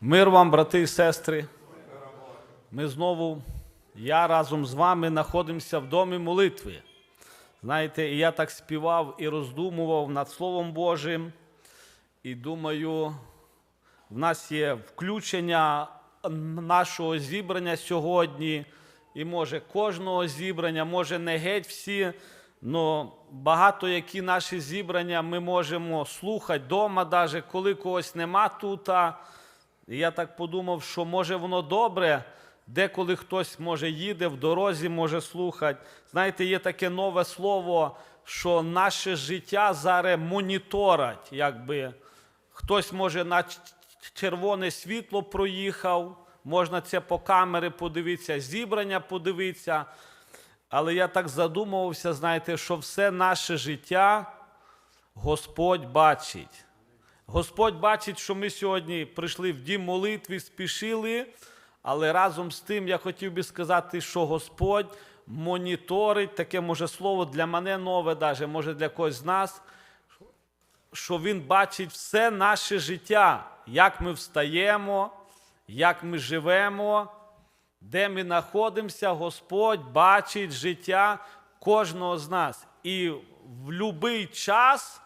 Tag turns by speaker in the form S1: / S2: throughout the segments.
S1: Мир вам, брати і сестри. Ми знову, я разом з вами знаходимося в домі молитви. Знаєте, і я так співав і роздумував над Словом Божим. І думаю, в нас є включення нашого зібрання сьогодні, і може кожного зібрання, може не геть всі, але багато які наші зібрання ми можемо слухати вдома, навіть коли когось нема тут. І я так подумав, що може воно добре, деколи хтось може їде в дорозі, може слухати. Знаєте, є таке нове слово, що наше життя зараз моніторать, якби. Хтось може на червоне світло проїхав, можна це по камери подивитися, зібрання подивитися. Але я так задумувався, знаєте, що все наше життя Господь бачить. Господь бачить, що ми сьогодні прийшли в дім молитви, спішили, але разом з тим я хотів би сказати, що Господь моніторить, таке може слово для мене нове, даже, може для когось з нас, що Він бачить все наше життя, як ми встаємо, як ми живемо, де ми знаходимося, Господь бачить життя кожного з нас. І в будь-який час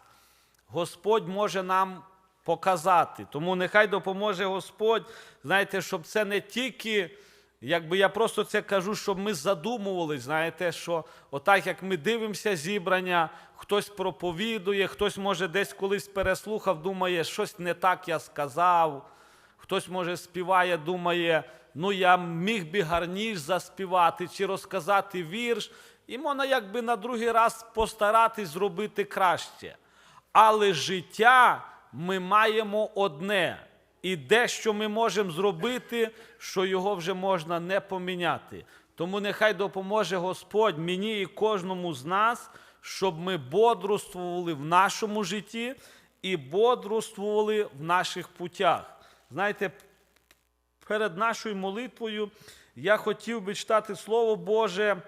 S1: Господь може нам показати. Тому нехай допоможе Господь, знаєте, щоб це не тільки, якби я просто це кажу, щоб ми задумувались, знаєте, що отак, як ми дивимося зібрання, хтось проповідує, хтось може десь колись переслухав, думає, щось не так я сказав. Хтось, може, співає, думає, ну я міг би гарніш заспівати чи розказати вірш, і можна якби на другий раз постаратись зробити краще. Але життя ми маємо одне, і дещо ми можемо зробити, що його вже можна не поміняти. Тому нехай допоможе Господь мені і кожному з нас, щоб ми бодрствували в нашому житті і бодрствували в наших путях. Знаєте, перед нашою молитвою я хотів би читати Слово Боже,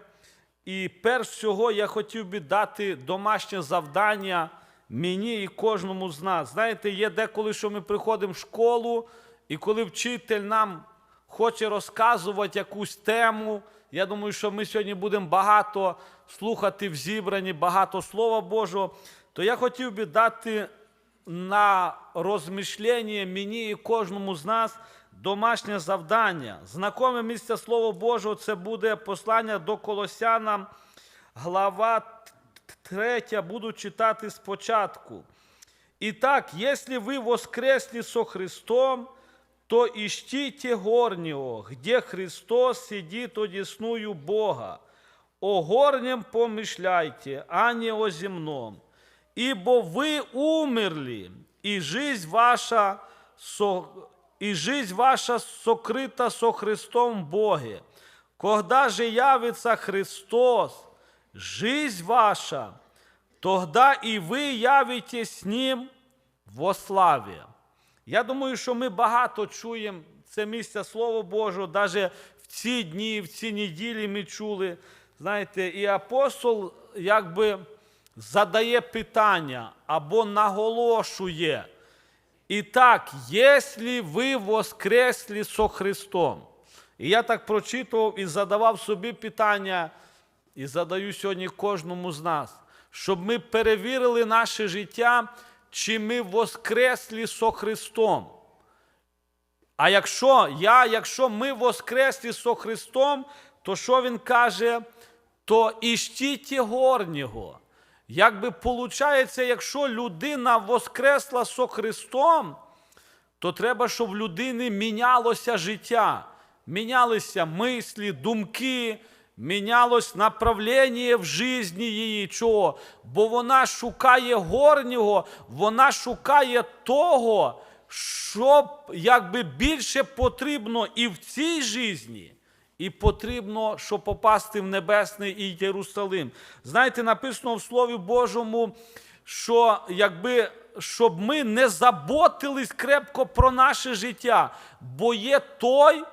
S1: і перш всього я хотів би дати домашнє завдання мені і кожному з нас. Знаєте, є деколи, що ми приходимо в школу, і коли вчитель нам хоче розказувати якусь тему, я думаю, що ми сьогодні будемо багато слухати в зібранні, багато Слова Божого, то я хотів би дати на розмішлення мені і кожному з нас домашнє завдання. Знакоме місце Слова Божого це буде послання до Колосянам, глава 3, буду читати спочатку. Итак, если вы воскресли со Христом, то ищите горнего, где Христос сидит одесную Бога. О горнем помышляйте, а не о земном. Ибо вы умерли, и жизнь ваша, со, и жизнь ваша сокрыта со Христом в Боге. Когда же явится Христос, жизнь ваша, тогда і ви явитесь з Ним во славі. Я думаю, що ми багато чуємо це місце Слова Божого, навіть в ці дні, в ці неділі ми чули. Знаєте, і апостол якби задає питання або наголошує. І так, якщо ви воскресли со Христом, і я так прочитував і задавав собі питання, і задаю сьогодні кожному з нас, щоб ми перевірили наше життя, чи ми воскреслі со Христом. А якщо я, якщо ми воскреслі со Христом, то що він каже? То іщіть горнього. Якби виходить, якщо людина воскресла со Христом, то треба, щоб в людини мінялося життя, мінялися мислі, думки, мінялось направлення в житті її. Чого? Бо вона шукає горнього, вона шукає того, що якби більше потрібно і в цій житті, і потрібно, щоб попасти в Небесний і Єрусалим. Знаєте, написано в Слові Божому, що якби. Щоб ми не заботились крепко про наше життя, бо є той,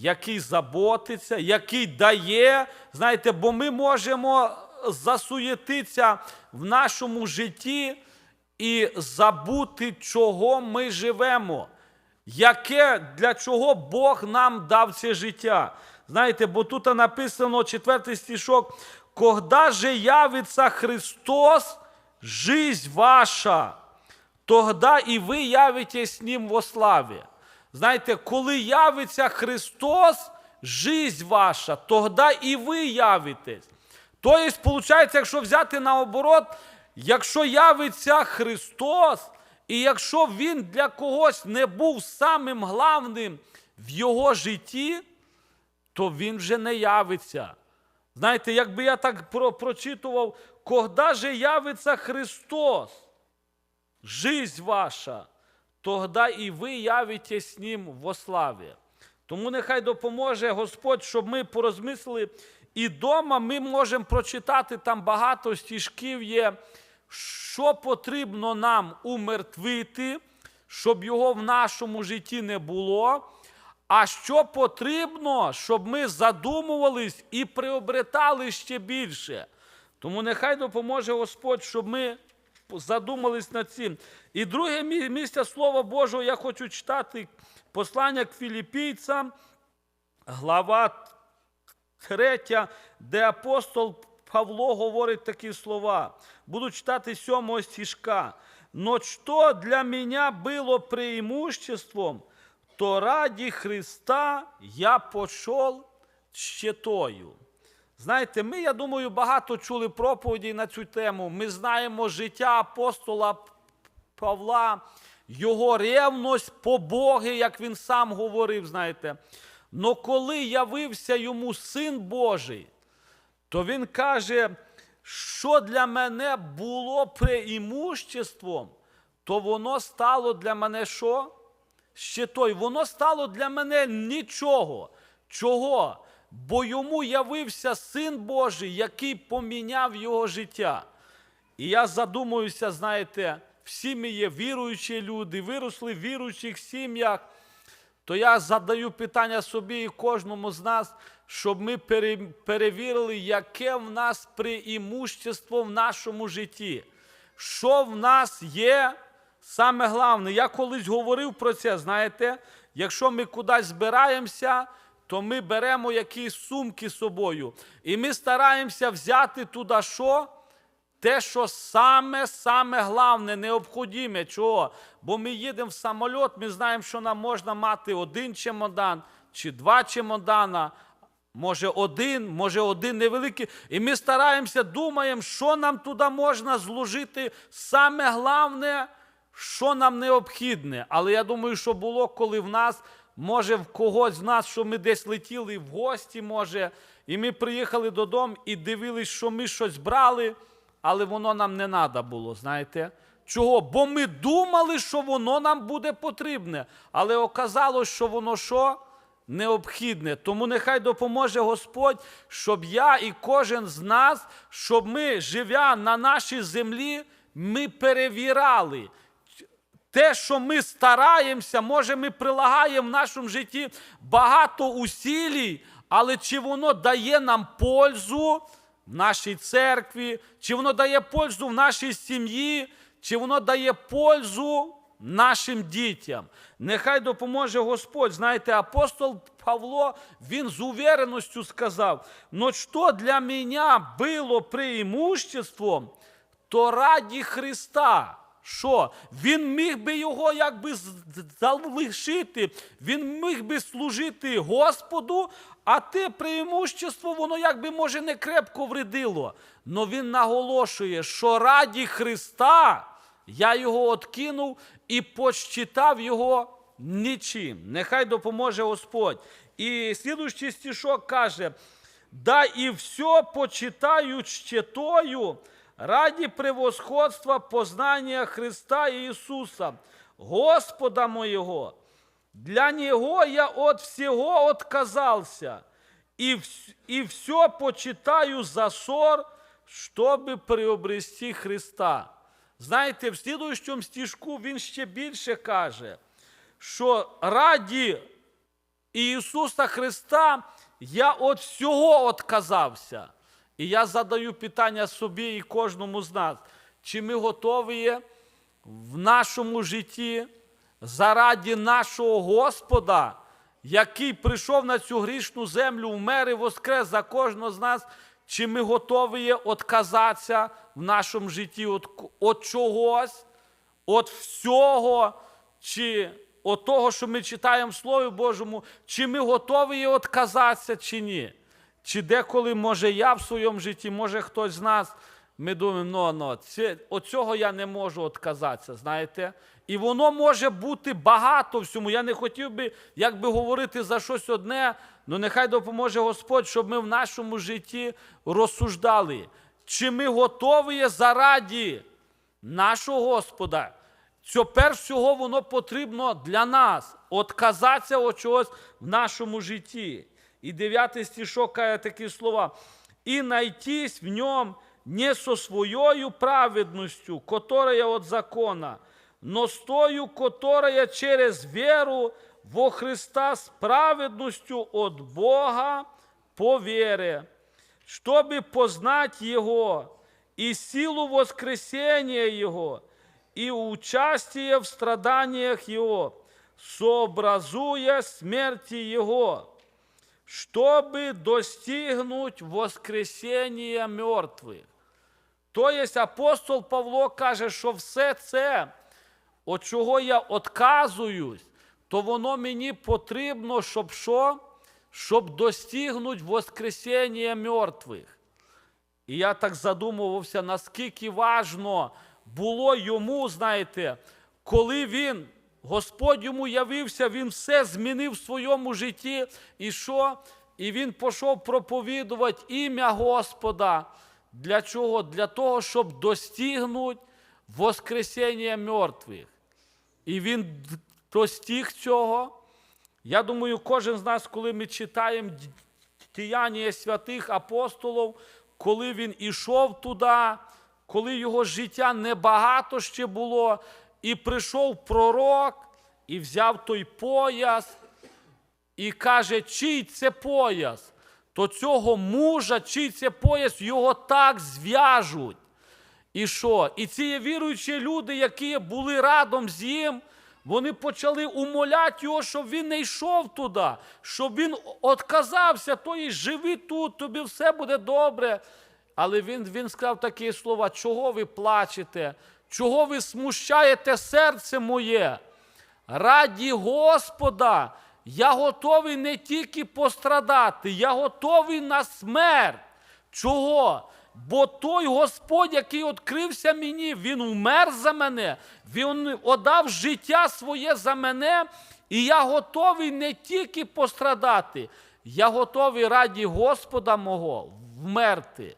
S1: який заботиться, який дає. Знаєте, бо ми можемо засуєтитися в нашому житті і забути, чого ми живемо. яке, для чого Бог нам дав це життя. Знаєте, бо тут написано четвертий стишок, «Когда же явится Христос, жизнь ваша, тогда і ви явитесь з Ним во славі. Знаєте, коли явиться Христос, жизнь ваша, тогда і ви явитесь. Тобто, виходить, якщо взяти наоборот, якщо явиться Христос, і якщо Він для когось не був самим главним в його житті, то Він вже не явиться. Знаєте, якби я так про- прочитував, когда же явиться Христос, жизнь ваша, тогда і ви явитесь Ним во славі. Тому нехай допоможе Господь, щоб ми порозмислили. І вдома ми можемо прочитати там багато стіжків є, що потрібно нам умертвити, щоб його в нашому житті не було. А що потрібно, щоб ми задумувались і приобретали ще більше. Тому нехай допоможе Господь, щоб ми задумались над цим. І друге місце Слова Божого я хочу читати послання к філіпійцям, глава 3, де апостол Павло говорить такі слова. Буду читати сьомого стишка. «Но что для меня было преимуществом, то ради Христа я пошел щитою. Знаєте, ми, я думаю, багато чули проповідей на цю тему. Ми знаємо життя апостола Павла, його ревність по Боги, як він сам говорив, знаєте. Но коли явився йому Син Божий, то він каже, що для мене було преимуществом, то воно стало для мене що? Ще той, воно стало для мене нічого. Чого? Бо йому явився Син Божий, який поміняв його життя. І я задумуюся, знаєте, всі ми є віруючі люди, виросли в віруючих сім'ях, то я задаю питання собі і кожному з нас, щоб ми перевірили, яке в нас преимущество в нашому житті. Що в нас є саме головне. Я колись говорив про це, знаєте, якщо ми кудись збираємося, то ми беремо якісь сумки з собою. І ми стараємося взяти туди що? Те, що саме, саме головне, необхідне. Чого? Бо ми їдемо в самоліт, ми знаємо, що нам можна мати один чемодан чи два чемодана, може один, може один невеликий. І ми стараємося, думаємо, що нам туди можна зложити саме головне, що нам необхідне. Але я думаю, що було, коли в нас, може, в когось з нас, що ми десь летіли в гості, може, і ми приїхали додому і дивились, що ми щось брали, але воно нам не треба було, знаєте. Чого? Бо ми думали, що воно нам буде потрібне, але оказалось, що воно що? Необхідне. Тому нехай допоможе Господь, щоб я і кожен з нас, щоб ми, живя на нашій землі, ми перевірали. Те, що ми стараємося, може, ми прилагаємо в нашому житті багато усілій, але чи воно дає нам пользу в нашій церкві, чи воно дає пользу в нашій сім'ї, чи воно дає пользу нашим дітям. Нехай допоможе Господь. Знаєте, апостол Павло, він з увереністю сказав, но що для мене було преимуществом, то раді Христа. Що? Він міг би його якби залишити, він міг би служити Господу, а те преимущество, воно якби може не крепко вредило. Но він наголошує, що раді Христа я його откинув і почитав його нічим. Нехай допоможе Господь. І слідуючий стишок каже: да і все почитаю щитою раді превосходства познання Христа Ісуса, Господа моєго. Для Него я от всего отказался, и, и все почитаю за ссор, чтобы приобрести Христа. Знаєте, в слідуючому стишку він ще більше каже, що раді Ісуса Христа я від всього відказався. І я задаю питання собі і кожному з нас, чи ми готові в нашому житті зараді нашого Господа, який прийшов на цю грішну землю, вмер і воскрес за кожного з нас, чи ми готові є отказатися в нашому житті від, від чогось, від всього, чи від того, що ми читаємо в Слові Божому, чи ми готові є отказатися, чи ні. Чи деколи, може, я в своєму житті, може хтось з нас, ми думаємо, ну, ну, це, от цього я не можу отказатися, знаєте. І воно може бути багато всьому. Я не хотів би, як би говорити за щось одне, але нехай допоможе Господь, щоб ми в нашому житті розсуждали, чи ми готові зараді нашого Господа. Що перш всього воно потрібно для нас отказатися від чогось в нашому житті. І дев'ятий стишок каже такі слова. І найтись в ньому не со своєю праведністю, которая от закона, но с тою, которая через веру во Христа с праведностью от Бога по вере, чтобы познать Его и силу воскресения Его, и участие в страданиях Его, сообразуя смерти Его, чтобы достигнуть воскресения мертвых. То есть апостол Павло каже, що все це, от чого я отказуюсь, то воно мені потрібно, щоб що? Щоб достигнути воскресення мертвих. І я так задумувався, наскільки важно було йому, знаєте, коли він, Господь йому явився, він все змінив в своєму житті. І що? І він пішов проповідувати ім'я Господа. Для чого? Для того, щоб достигнути воскресіння мертвих. І він достиг цього. Я думаю, кожен з нас, коли ми читаємо діяння святих апостолів, коли він ішов туди, коли його життя небагато ще було, і прийшов пророк, і взяв той пояс, і каже, чий це пояс, то цього мужа, чий це пояс, його так зв'яжуть. І що? І ці віруючі люди, які були радом з ним, вони почали умоляти його, щоб він не йшов туди, щоб він отказався, то і живи тут, тобі все буде добре. Але він, він сказав такі слова: чого ви плачете? Чого ви смущаєте серце моє? Раді Господа, я готовий не тільки пострадати, я готовий на смерть. Чого? Бо той Господь, який відкрився мені, Він умер за мене, Він отдав життя своє за мене, і я готовий не тільки пострадати, я готовий раді Господа мого вмерти.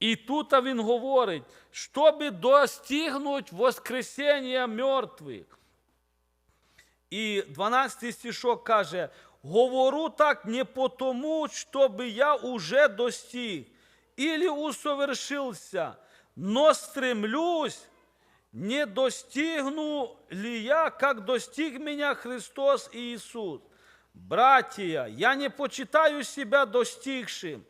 S1: І тут він говорить, щоб достигнути воскресіння мертвих. І 12 стишок каже: говорю так не потому, чтобы я уже достиг или усовершился, но стремлюсь, не достигну ли я, как достиг меня Христос Иисус. Братья, я не почитаю себя достигшим,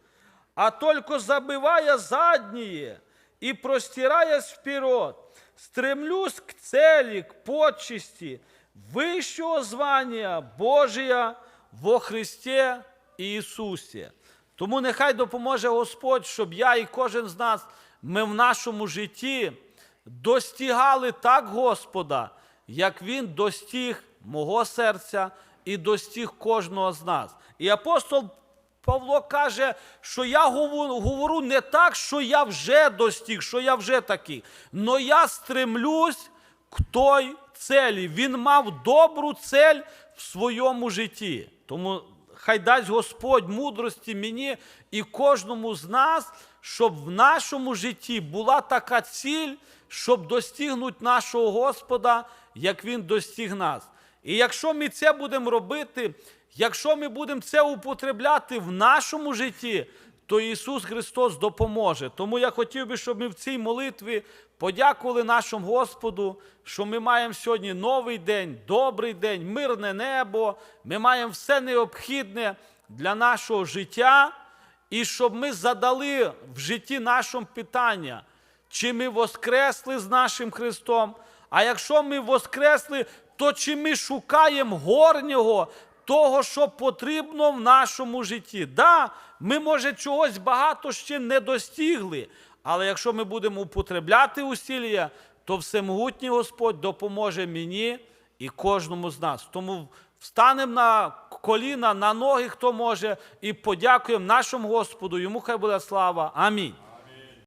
S1: а только забывая задние и простираясь вперед, стремлюсь к цели, к почести, вищого звання Божия во Христі Ісусі. Тому нехай допоможе Господь, щоб я і кожен з нас, ми в нашому житті достигали так Господа, як Він достиг мого серця і достиг кожного з нас. І апостол Павло каже, що я говорю, не так, що я вже достиг, що я вже такий, но я стремлюсь к той целі. Він мав добру цель в своєму житті. Тому хай дасть Господь мудрості мені і кожному з нас, щоб в нашому житті була така ціль, щоб достигнути нашого Господа, як Він достиг нас. І якщо ми це будемо робити, якщо ми будемо це употребляти в нашому житті, то Ісус Христос допоможе. Тому я хотів би, щоб ми в цій молитві подякували нашому Господу, що ми маємо сьогодні новий день, добрий день, мирне небо. Ми маємо все необхідне для нашого життя, і щоб ми задали в житті нашому питання, чи ми воскресли з нашим Христом. А якщо ми воскресли, то чи ми шукаємо горнього, того, що потрібно в нашому житті? Да, ми, може, чогось багато ще не достигли, але якщо ми будемо употребляти усілля, то всемогутній Господь допоможе мені і кожному з нас. Тому встанемо на коліна, на ноги, хто може, і подякуємо нашому Господу. Йому хай буде слава. Амінь.